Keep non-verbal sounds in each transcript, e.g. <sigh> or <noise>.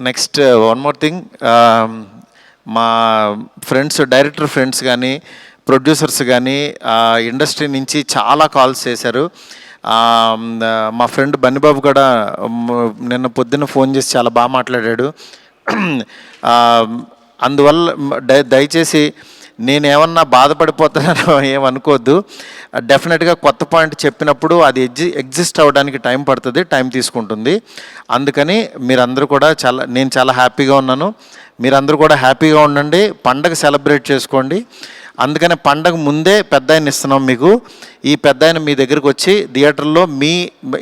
Next one more thing మా friends director friends కానీ producers కానీ ఇండస్ట్రీ నుంచి చాలా కాల్స్ చేశారు. Um, మా ఫ్రెండ్ బన్నిబాబు కూడా నిన్న పొద్దున్న ఫోన్ చేసి చాలా బాగా మాట్లాడాడు. <clears throat> Um, అందువల్ల దయచేసి నేనేమన్నా బాధపడిపోతానో <laughs> ఏమనుకోవద్దు డెఫినెట్గా కొత్త పాయింట్ చెప్పినప్పుడు అది ఎగ్జి ఎగ్జిస్ట్ అవ్వడానికి టైం పడుతుంది టైం తీసుకుంటుంది. అందుకని మీరందరూ కూడా చాలా నేను చాలా హ్యాపీగా ఉన్నాను. మీరందరూ కూడా హ్యాపీగా ఉండండి. పండగ సెలబ్రేట్ చేసుకోండి. అందుకని పండగ ముందే పెద్ద ఆయన ఇస్తున్నాం మీకు. ఈ పెద్ద ఆయన మీ దగ్గరికి వచ్చి థియేటర్లో మీ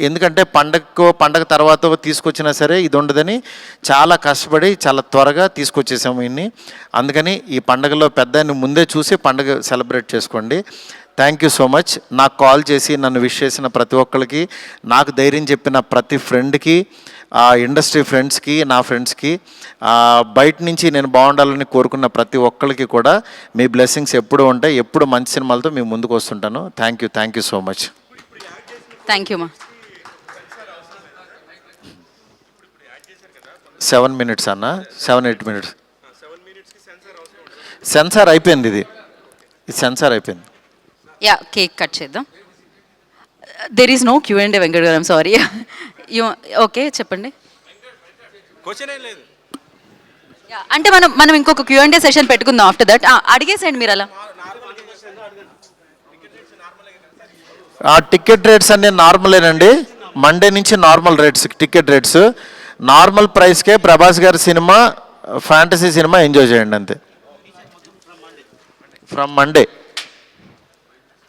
ఎందుకంటే పండగకు పండగ తర్వాత తీసుకొచ్చినా సరే ఇది ఉండదని చాలా కష్టపడి చాలా త్వరగా తీసుకొచ్చేసాము ఇన్ని అందుకని ఈ పండగలో పెద్ద ముందే చూసి పండగ సెలబ్రేట్ చేసుకోండి. థ్యాంక్ యూ సో మచ్ నాకు కాల్ చేసి నన్ను విష్ చేసిన ప్రతి ఒక్కరికి నాకు ధైర్యం చెప్పిన ప్రతి ఫ్రెండ్కి ఆ ఇండస్ట్రీ ఫ్రెండ్స్కి నా ఫ్రెండ్స్కి బయట నుంచి నేను బాగుండాలని కోరుకున్న ప్రతి ఒక్కరికి కూడా మీ బ్లెస్సింగ్స్ ఎప్పుడు ఉంటాయి ఎప్పుడు మంచి సినిమాలతో మీ ముందుకు వస్తుంటాను. Thank you thank you so much thank you మా సెవెన్ మినిట్స్ అన్న? సెవెన్ ఎయిట్ మినిట్స్ సెన్సార్ అయిపోయింది ఇది. సెన్సార్ అయిపోయింది. యా కేక్ కట్ చేద్దాం. There is no Q and Venkata garu sorry you okay చెప్పండి. అంటే మనం మనం ఇంకొక క్యూ అండ్ సెషన్ పెట్టుకుందాం ఆఫ్టర్ దట్ అడిగేసేయండి మీరు అలా. ఆ టికెట్ రేట్స్ అన్నీ నార్మలేనండి మండే నుంచి normal rates ticket rates normal ప్రైస్కే Prabhas గారి సినిమా ఫ్యాంటసీ సినిమా ఎంజాయ్ చేయండి అంతే. From Monday